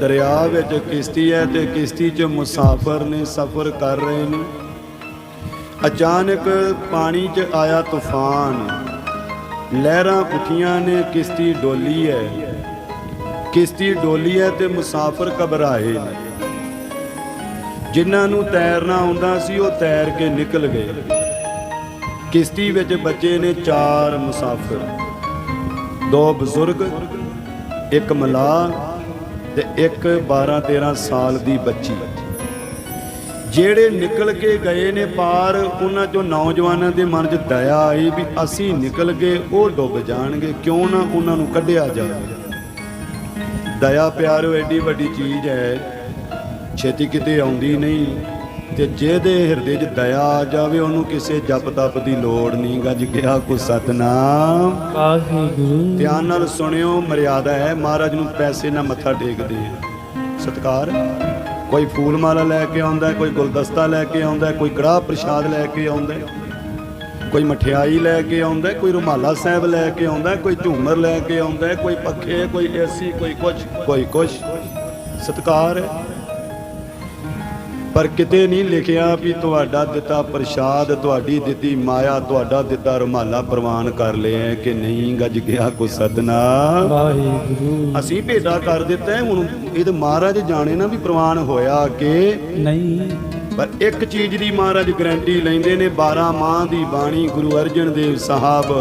ਦਰਿਆ ਵਿੱਚ ਕਿਸ਼ਤੀ ਹੈ ਤੇ ਕਿਸ਼ਤੀ 'ਚ ਮੁਸਾਫਰ ਨੇ ਸਫ਼ਰ ਕਰ ਰਹੇ ਨੇ। ਅਚਾਨਕ ਪਾਣੀ 'ਚ ਆਇਆ ਤੂਫਾਨ। ਲਹਿਰਾਂ ਉੱਠੀਆਂ ਨੇ, ਕਿਸ਼ਤੀ ਡੋਲੀ ਹੈ। ਕਿਸ਼ਤੀ ਡੋਲੀ ਹੈ ਤੇ ਮੁਸਾਫਰ ਘਬਰਾਏ ਨੇ। ਜਿਨ੍ਹਾਂ ਨੂੰ ਤੈਰਨਾ ਆਉਂਦਾ ਸੀ, ਉਹ ਤੈਰ ਕੇ ਨਿਕਲ ਗਏ। ਕਿਸ਼ਤੀ ਵਿੱਚ ਬੱਚੇ ਨੇ ਚਾਰ ਮੁਸਾਫਰ। ਦੋ ਬਜ਼ੁਰਗ, ਇੱਕ ਮਲਾਹ ਤੇ ਇੱਕ 12 13 ਸਾਲ ਦੀ ਬੱਚੀ। ਜਿਹੜੇ ਨਿਕਲ ਕੇ ਗਏ ਨੇ ਪਾਰ, ਉਹਨਾਂ ਚੋਂ ਨੌਜਵਾਨਾਂ ਦੇ ਮਨ 'ਚ ਦਇਆ ਆਈ ਵੀ ਅਸੀਂ ਨਿਕਲ ਗਏ, ਉਹ ਡੁੱਬ ਜਾਣਗੇ, ਕਿਉਂ ਨਾ ਉਹਨਾਂ ਨੂੰ ਕੱਢਿਆ ਜਾਵੇ। ਦਇਆ ਪਿਆਰੋ, ਐਡੀ ਵੱਡੀ ਚੀਜ਼ ਹੈ, ਛੇਤੀ ਕਿਤੇ ਆਉਂਦੀ ਨਹੀਂ। ਤੇ ਜਿਹਦੇ ਹਿਰਦੇ 'ਚ ਦਇਆ ਆ ਜਾਵੇ ਉਹਨੂੰ ਕਿਸੇ ਜਪ ਤਪ ਦੀ ਲੋੜ ਨਹੀਂ। ਗੱਜ ਗਿਆ ਕੋ ਸਤਨਾਮ। ਵਾਹਿਗੁਰੂ। ਧਿਆਨ ਨਾਲ ਸੁਣਿਓ ਮਰਿਆਦਾ ਹੈ। ਮਹਾਰਾਜ ਨੂੰ ਪੈਸੇ ਨਾਲ ਮੱਥਾ ਟੇਕਦੇ ਆ। ਸਤਕਾਰ। ਕੋਈ ਫੂਲ ਮਾਲਾ ਲੈ ਕੇ ਆਉਂਦਾ ਕੋਈ ਗੁਲਦਸਤਾ ਲੈ ਕੇ ਆਉਂਦਾ ਕੋਈ ਕੜਾਹ ਪ੍ਰਸ਼ਾਦ ਲੈ ਕੇ ਆਉਂਦਾ ਕੋਈ ਮਠਿਆਈ ਲੈ ਕੇ ਆਉਂਦਾ ਕੋਈ ਰੁਮਾਲਾ ਸਾਹਿਬ ਲੈ ਕੇ ਆਉਂਦਾ ਕੋਈ ਝੂਮਰ ਲੈ ਕੇ ਆਉਂਦਾ ਕੋਈ ਪੱਖੇ ਕੋਈ ਏਸੀ ਕੋਈ ਕੁਛ ਕੋਈ ਕੁਛ। ਸਤਕਾਰ। ਹੈ ਪਰ ਕਿਤੇ ਨਹੀਂ ਲਿਖਿਆ ਵੀ ਤੁਹਾਡਾ ਦਿੱਤਾ ਪ੍ਰਸ਼ਾਦ ਤੁਹਾਡੀ ਦਿੱਤੀ ਮਾਇਆ ਤੁਹਾਡਾ ਦਿੱਤਾ ਰੁਮਾਲਾ ਪ੍ਰਵਾਨ ਕਰ ਲਿਆ ਕਿ ਨਹੀਂ ਗੱਜ ਗਿਆ ਕੋ ਵਾਹਿਗੁਰੂ। ਅਸੀਂ ਭੇਟਾ ਕਰ ਦਿੱਤਾ ਹੁਣ ਇਹ ਤਾਂ ਮਹਾਰਾਜ ਜਾਣੇ ਨਾ ਵੀ ਪ੍ਰਵਾਨ ਹੋਇਆ ਕਿ ਨਹੀਂ। ਪਰ ਇੱਕ ਚੀਜ਼ ਦੀ ਮਹਾਰਾਜ ਗਰੰਟੀ ਲੈਂਦੇ ਨੇ 12 ਮਾਹ ਦੀ ਬਾਣੀ ਗੁਰੂ ਅਰਜਨ ਦੇਵ ਸਾਹਿਬ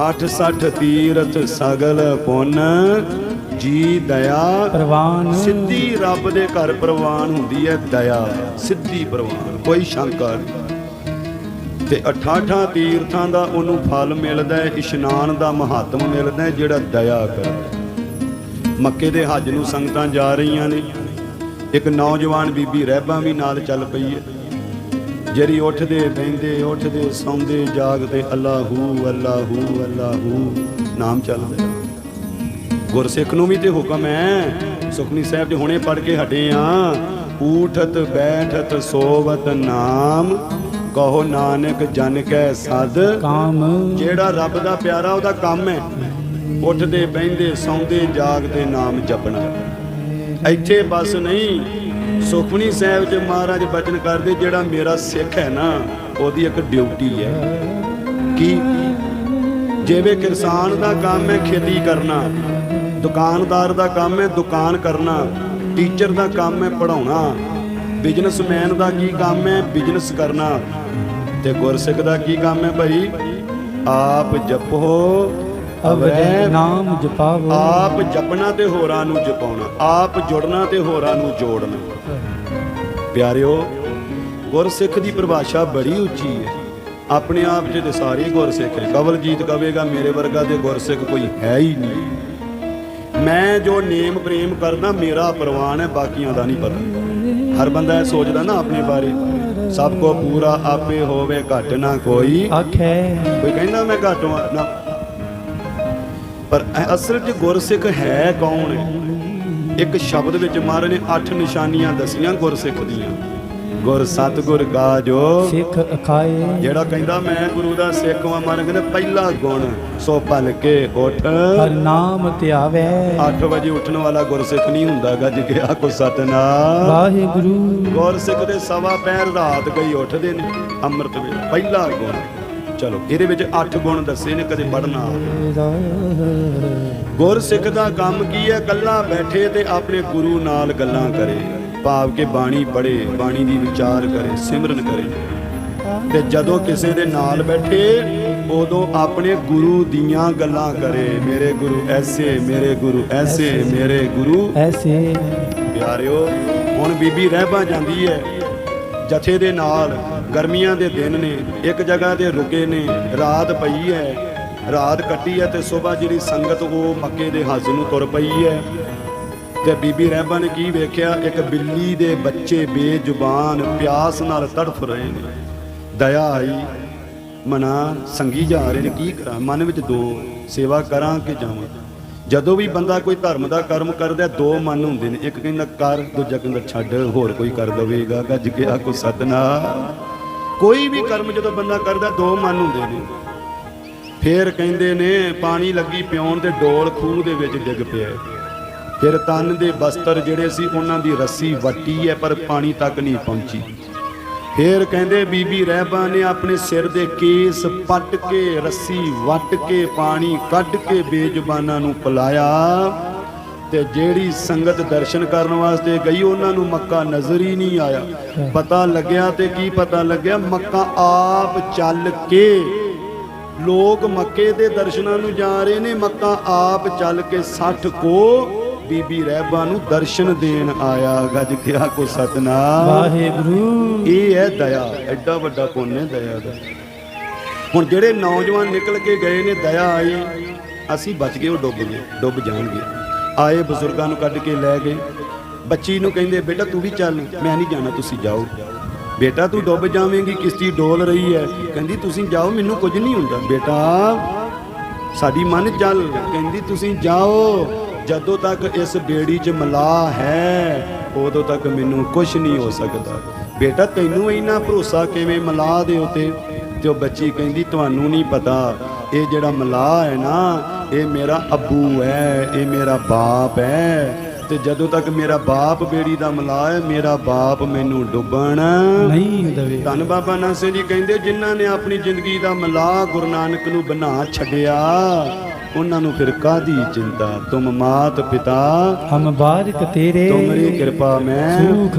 860 ਤੀਰਥ ਸਗਲ ਪੁੰਨ। ਜੀ ਦਇਆ ਪ੍ਰਵਾਨ। ਸਿੱਧੀ ਰੱਬ ਦੇ ਘਰ ਪ੍ਰਵਾਨ ਹੁੰਦੀ ਹੈ ਦਇਆ ਸਿੱਧੀ ਪ੍ਰਵਾਨ ਕੋਈ ਸ਼ੰਕਾ ਨਹੀਂ। ਤੇ 88 ਤੀਰਥਾਂ ਦਾ ਉਹਨੂੰ ਫਲ ਮਿਲਦਾ ਹੈ ਇਸ਼ਨਾਨ ਦਾ ਮਹਾਤਮ ਮਿਲਦਾ ਹੈ ਜਿਹੜਾ ਦਇਆ ਕਰਦਾ ਮੱਕੇ ਦੇ ਹੱਜ ਨੂੰ ਸੰਗਤਾਂ ਜਾ ਰਹੀਆਂ ਨੇ। ਇੱਕ ਨੌਜਵਾਨ ਬੀਬੀ ਰਹਿਬਾਂ ਵੀ ਨਾਲ ਚੱਲ ਪਈ ਹੈ। ਜਿਹੜੀ ਉੱਠਦੇ ਬਹਿੰਦੇ ਉੱਠਦੇ ਸੌਂਦੇ ਜਾਗਦੇ ਅੱਲਾਹੂ ਅੱਲਾਹੂ ਅੱਲਾਹੂ ਨਾਮ ਚੱਲਦਾ ਹੈ। ਗੁਰਸਿੱਖ ਨੂੰ ਵੀ ਤੇ ਹੁਕਮ ਹੈ। ਸੁਖਨੀ ਸਾਹਿਬ ਜੀ ਹੁਣੇ ਪੜ ਕੇ ਹਟੇ ਆ। ਊਠਤ ਬੈਠਤ ਸੋਵਤ ਨਾਮ ਕਹੋ ਨਾਨਕ ਜਨ ਕੈ ਸਦ। ਕਾਮ। ਜਿਹੜਾ ਰੱਬ ਦਾ ਪਿਆਰਾ ਉਹਦਾ ਕੰਮ ਹੈ। ਉੱਠਦੇ ਬਹਿੰਦੇ ਸੌਂਦੇ ਜਾਗਦੇ ਨਾਮ ਜਪਣਾ। ਇੱਥੇ ਬਸ ਨਹੀਂ ਸੁਖਮਨੀ ਸਾਹਿਬ ਜੀ ਮਹਾਰਾਜ ਬਚਨ ਕਰਦੇ ਜਿਹੜਾ ਮੇਰਾ ਸਿੱਖ ਹੈ ਨਾ ਉਹਦੀ ਇੱਕ ਡਿਊਟੀ ਹੈ। ਕੀ? ਜਿਵੇਂ ਕਿਸਾਨ ਦਾ ਕੰਮ ਹੈ ਖੇਤੀ ਕਰਨਾ। ਦੁਕਾਨਦਾਰ ਦਾ ਕੰਮ ਹੈ ਦੁਕਾਨ ਕਰਨਾ ਟੀਚਰ ਦਾ ਕੰਮ ਹੈ ਪੜਾਉਣਾ ਬਿਜ਼ਨਸਮੈਨ ਦਾ ਕੀ ਕੰਮ ਹੈ ਬਿਜ਼ਨਸ ਕਰਨਾ। ਤੇ ਗੁਰਸਿੱਖ ਦਾ ਕੀ ਕੰਮ ਹੈ ਭਾਈ? ਆਪ ਜਪੋ ਅਵੈ ਨਾਮ ਜਪਾਵੋ। ਆਪ ਜਪਣਾ ਤੇ ਹੋਰਾਂ ਨੂੰ ਜਪਾਉਣਾ ਆਪ ਜੁੜਨਾ ਤੇ ਹੋਰਾਂ ਨੂੰ ਜੋੜਨਾ। ਪਿਆਰਿਓ ਗੁਰਸਿੱਖ ਦੀ ਪਰਿਭਾਸ਼ਾ ਬੜੀ ਉੱਚੀ ਹੈ। ਆਪਣੇ ਆਪ 'ਚ ਤੇ ਸਾਰੇ ਗੁਰਸਿੱਖ ਹੈ। ਕਵਲਜੀਤ ਕਵੇਗਾ ਮੇਰੇ ਵਰਗਾ ਤੇ ਗੁਰਸਿੱਖ ਕੋਈ ਹੈ ਹੀ ਨਹੀਂ। ਮੈਂ ਜੋ ਨੇਮ ਪ੍ਰੇਮ ਕਰਦਾ ਮੇਰਾ ਪ੍ਰਵਾਨ ਹੈ ਬਾਕੀਆਂ ਦਾ ਨਹੀਂ ਪਤਾ। ਹਰ ਬੰਦਾ ਇਹ ਸੋਚਦਾ ਨਾ ਆਪਣੇ ਬਾਰੇ ਸਭ ਕੋ ਪੂਰਾ ਆਪੇ ਹੋਵੇ ਘਟ ਨਾ ਕੋਈ। ਆਖੇ। ਕੋਈ ਕਹਿੰਦਾ ਮੈਂ ਘੱਟ ਨਾ। ਪਰ ਅਸਲ 'ਚ ਗੁਰਸਿੱਖ ਹੈ ਕੌਣ ਹੈ? ਇੱਕ ਸ਼ਬਦ ਵਿੱਚ ਮਹਾਰਾਜ ਨੇ ਅੱਠ ਨਿਸ਼ਾਨੀਆਂ ਦਸੀਆਂ ਗੁਰਸਿੱਖ ਦੀਆਂ। ਗੁਰ ਸਤਗੁਰ ਗਾਜੋ ਸਿੱਖ ਅਖਾਏ। ਜਿਹੜਾ ਕਹਿੰਦਾ ਮੈਂ ਗੁਰੂ ਦਾ ਸਿੱਖ ਹਾਂ ਮਹਾਰਾਜ ਕਹਿੰਦੇ ਪਹਿਲਾ ਗੁਣ ਸੋ ਭਲ ਕੇ ਉੱਠ। ਹਰ ਨਾਮ ਧਿਆਵੇ 8 ਵਜੇ ਉੱਠਣ ਵਾਲਾ ਗੁਰਸਿੱਖ ਨਹੀਂ ਹੁੰਦਾ ਗੱਜ ਕੋ ਸਤਨਾਮ। ਵਾਹਿਗੁਰੂ। ਗੁਰਸਿੱਖ ਦੇ ਸਵਾ ਪੈਰ ਰਾਤ ਗਈ ਉੱਠਦੇ ਨੇ ਅੰਮ੍ਰਿਤ ਵੇਲੇ ਪਹਿਲਾ ਗੁਣ। ਚਲੋ ਇਹਦੇ ਵਿੱਚ 8 ਗੁਣ ਦੱਸੇ ਨੇ ਕਦੇ ਪੜਨਾ ਗੁਰਸਿੱਖ ਦਾ ਕੰਮ ਕੀ ਹੈ? ਕੱਲਾ ਬੈਠੇ ਤੇ ਆਪਣੇ ਗੁਰੂ ਨਾਲ ਗੱਲਾਂ ਕਰੇ। ਭਾਵ ਕਿ ਬਾਣੀ ਪੜ੍ਹੇ ਬਾਣੀ ਦੀ ਵਿਚਾਰ ਕਰੇ ਸਿਮਰਨ ਕਰੇ। ਤੇ ਜਦੋਂ ਕਿਸੇ ਦੇ ਨਾਲ ਬੈਠੇ ਉਦੋਂ ਆਪਣੇ ਗੁਰੂ ਦੀਆਂ ਗੱਲਾਂ ਕਰੇ। ਮੇਰੇ ਗੁਰੂ ਐਸੇ ਮੇਰੇ ਗੁਰੂ ਐਸੇ ਮੇਰੇ ਗੁਰੂ ਐਸੇ। ਪਿਆਰਿਓ ਹੁਣ ਬੀਬੀ ਰਹਿਬਾ ਜਾਂਦੀ ਹੈ। ਜਥੇ ਦੇ ਨਾਲ ਗਰਮੀਆਂ ਦੇ ਦਿਨ ਨੇ ਇੱਕ ਜਗ੍ਹਾ ਤੇ ਰੁਕੇ ਨੇ ਰਾਤ ਪਈ ਹੈ। ਰਾਤ ਕੱਟੀ ਹੈ ਤੇ ਸਵੇਰ ਜਿਹੜੀ ਸੰਗਤ ਉਹ ਮੱਕੇ ਦੇ ਹੱਜ ਨੂੰ ਤੁਰ ਪਈ ਹੈ। ਤੇ ਬੀਬੀ ਰਹਿਬਾ ਨੇ ਕੀ ਵੇਖਿਆ? ਇੱਕ ਬਿੱਲੀ ਦੇ ਬੱਚੇ ਬੇਜ਼ੁਬਾਨ ਪਿਆਸ ਨਾਲ ਤੜਫ ਰਹੇ ਨੇ। ਦਇਆ ਆਈ, ਮਨਾ, ਸੰਗੀ ਜਾ ਰਹੇ ਨੇ। ਕੀ ਕਰਾਂ? ਮਨ ਵਿੱਚ ਦੋ ਸੇਵਾ ਕਰਾਂ ਕਿ ਜਾਵਾਂ? ਜਦੋਂ ਵੀ ਬੰਦਾ ਕੋਈ ਧਰਮ ਦਾ ਕਰਮ ਕਰਦਾ, ਦੋ ਮਨ ਹੁੰਦੇ ਨੇ। ਇੱਕ ਕਹਿੰਦਾ, ਕਰ, ਦੂਜਾ ਕਹਿੰਦਾ, ਛੱਡ, ਹੋਰ ਕੋਈ ਕਰ ਦਵੇਗਾ। ਗੱਜ ਗਿਆ ਕੋ ਸਤਨਾ ਕੋਈ ਵੀ ਕਰਮ ਜਦੋਂ ਬੰਦਾ ਕਰਦਾ, ਦੋ ਮਨ ਹੁੰਦੇ ਨੇ। ਫੇਰ ਕਹਿੰਦੇ ਨੇ, ਪਾਣੀ ਲੱਗੀ ਪਿਉਣ ਤੇ ਡੋਲ ਖੂਹ ਦੇ ਵਿੱਚ ਡਿੱਗ ਪਿਆ ਫਿਰ ਤਨ ਦੇ ਬਸਤਰ ਜਿਹੜੇ ਸੀ ਉਹਨਾਂ ਦੀ ਰੱਸੀ ਵੱਟੀ ਹੈ ਪਰ ਪਾਣੀ ਤੱਕ ਨਹੀਂ ਪਹੁੰਚੀ। ਫਿਰ ਕਹਿੰਦੇ, ਬੀਬੀ ਰਹਿਬਾ ਨੇ ਆਪਣੇ ਸਿਰ ਦੇ ਕੇਸ ਪੱਟ ਕੇ, ਰੱਸੀ ਵੱਟ ਕੇ, ਪਾਣੀ ਕੱਢ ਕੇ ਬੇਜ਼ੁਬਾਨਾਂ ਨੂੰ ਪਿਲਾਇਆ। ਤੇ ਜਿਹੜੀ ਸੰਗਤ ਦਰਸ਼ਨ ਕਰਨ ਵਾਸਤੇ ਗਈ, ਉਹਨਾਂ ਨੂੰ ਮੱਕਾ ਨਜ਼ਰ ਹੀ ਨਹੀਂ ਆਇਆ। ਪਤਾ ਲੱਗਿਆ ਤੇ ਕੀ ਪਤਾ ਲੱਗਿਆ? ਮੱਕਾ ਆਪ ਚੱਲ ਕੇ, ਲੋਕ ਮੱਕੇ ਦੇ ਦਰਸ਼ਨਾਂ ਨੂੰ ਜਾ ਰਹੇ ਨੇ। ਮੱਕਾ ਆਪ ਚੱਲ ਕੇ 60 ਕੋ ਬੀਬੀ ਰਹਿਬਾ ਨੂੰ ਦਰਸ਼ਨ ਦੇਣ ਆਇਆ ਗੱਜ ਕੋ ਸਤਨਾਮ। ਵਾਹਿਗੁਰੂ। ਇਹ ਹੈ ਦਇਆ ਐਡਾ ਵੱਡਾ ਪੁੰਨ ਹੈ ਦਇਆ ਦਾ। ਹੁਣ ਜਿਹੜੇ ਨੌਜਵਾਨ ਨਿਕਲ ਕੇ ਗਏ ਨੇ ਦਇਆ ਆਈ ਅਸੀਂ ਬਚ ਗਏ ਉਹ ਡੁੱਬ ਗਏ ਡੁੱਬ ਜਾਣਗੇ। ਆਏ ਬਜ਼ੁਰਗਾਂ ਨੂੰ ਕੱਢ ਕੇ ਲੈ ਗਏ। ਬੱਚੀ ਨੂੰ ਕਹਿੰਦੇ ਬੇਟਾ ਤੂੰ ਵੀ ਚੱਲ ਮੈਂ ਨਹੀਂ ਜਾਣਾ ਤੁਸੀਂ ਜਾਓ। ਬੇਟਾ ਤੂੰ ਡੁੱਬ ਜਾਵੇਂਗੀ ਕਿਸ਼ਤੀ ਡੋਲ ਰਹੀ ਹੈ। ਕਹਿੰਦੀ ਤੁਸੀਂ ਜਾਓ ਮੈਨੂੰ ਕੁਝ ਨਹੀਂ ਹੁੰਦਾ। ਬੇਟਾ ਸਾਡੀ ਮਨ ਚੱਲ। ਕਹਿੰਦੀ ਤੁਸੀਂ ਜਾਓ। ਜਦੋਂ ਤੱਕ ਇਸ ਬੇੜੀ 'ਚ ਮਲਾਹ ਹੈ ਉਦੋਂ ਤੱਕ ਮੈਨੂੰ ਕੁਝ ਨਹੀਂ ਹੋ ਸਕਦਾ। ਬੇਟਾ ਤੈਨੂੰ ਇੰਨਾ ਭਰੋਸਾ ਕਿਵੇਂ ਮਲਾਹ ਦੇ ਉਤੇ? ਤੇ ਉਹ ਬੱਚੀ ਕਹਿੰਦੀ ਤੁਹਾਨੂੰ ਨਹੀਂ ਪਤਾ ਇਹ ਜਿਹੜਾ ਮਲਾਹ ਹੈ ਨਾ ਇਹ ਮੇਰਾ ਅੱਬੂ ਹੈ ਇਹ ਮੇਰਾ ਬਾਪ ਹੈ। ਤੇ ਜਦੋਂ ਤੱਕ ਮੇਰਾ ਬਾਪ ਬੇੜੀ ਦਾ ਮਲਾਹ ਹੈ ਮੇਰਾ ਬਾਪ ਮੈਨੂੰ ਡੁੱਬਣ। ਨਹੀਂ ਦਵੇ। ਧੰਨ ਬਾਬਾ ਨਾਸੇ ਜੀ ਕਹਿੰਦੇ ਜਿਨ੍ਹਾਂ ਨੇ ਆਪਣੀ ਜ਼ਿੰਦਗੀ ਦਾ ਮਲਾਹ ਗੁਰੂ ਨਾਨਕ ਨੂੰ ਬਣਾ ਛੱਡਿਆ ਉਹਨਾਂ ਨੂੰ ਫਿਰ ਕਾਦੀ ਚਿੰਤਾ ਤੁਮ ਮਾਤ ਪਿਤਾ। ਹਮ ਬਾਰਿਕ ਤੇਰੇ ਤੁਮਰੀ ਕਿਰਪਾ ਮੈਂ ਸੂਖ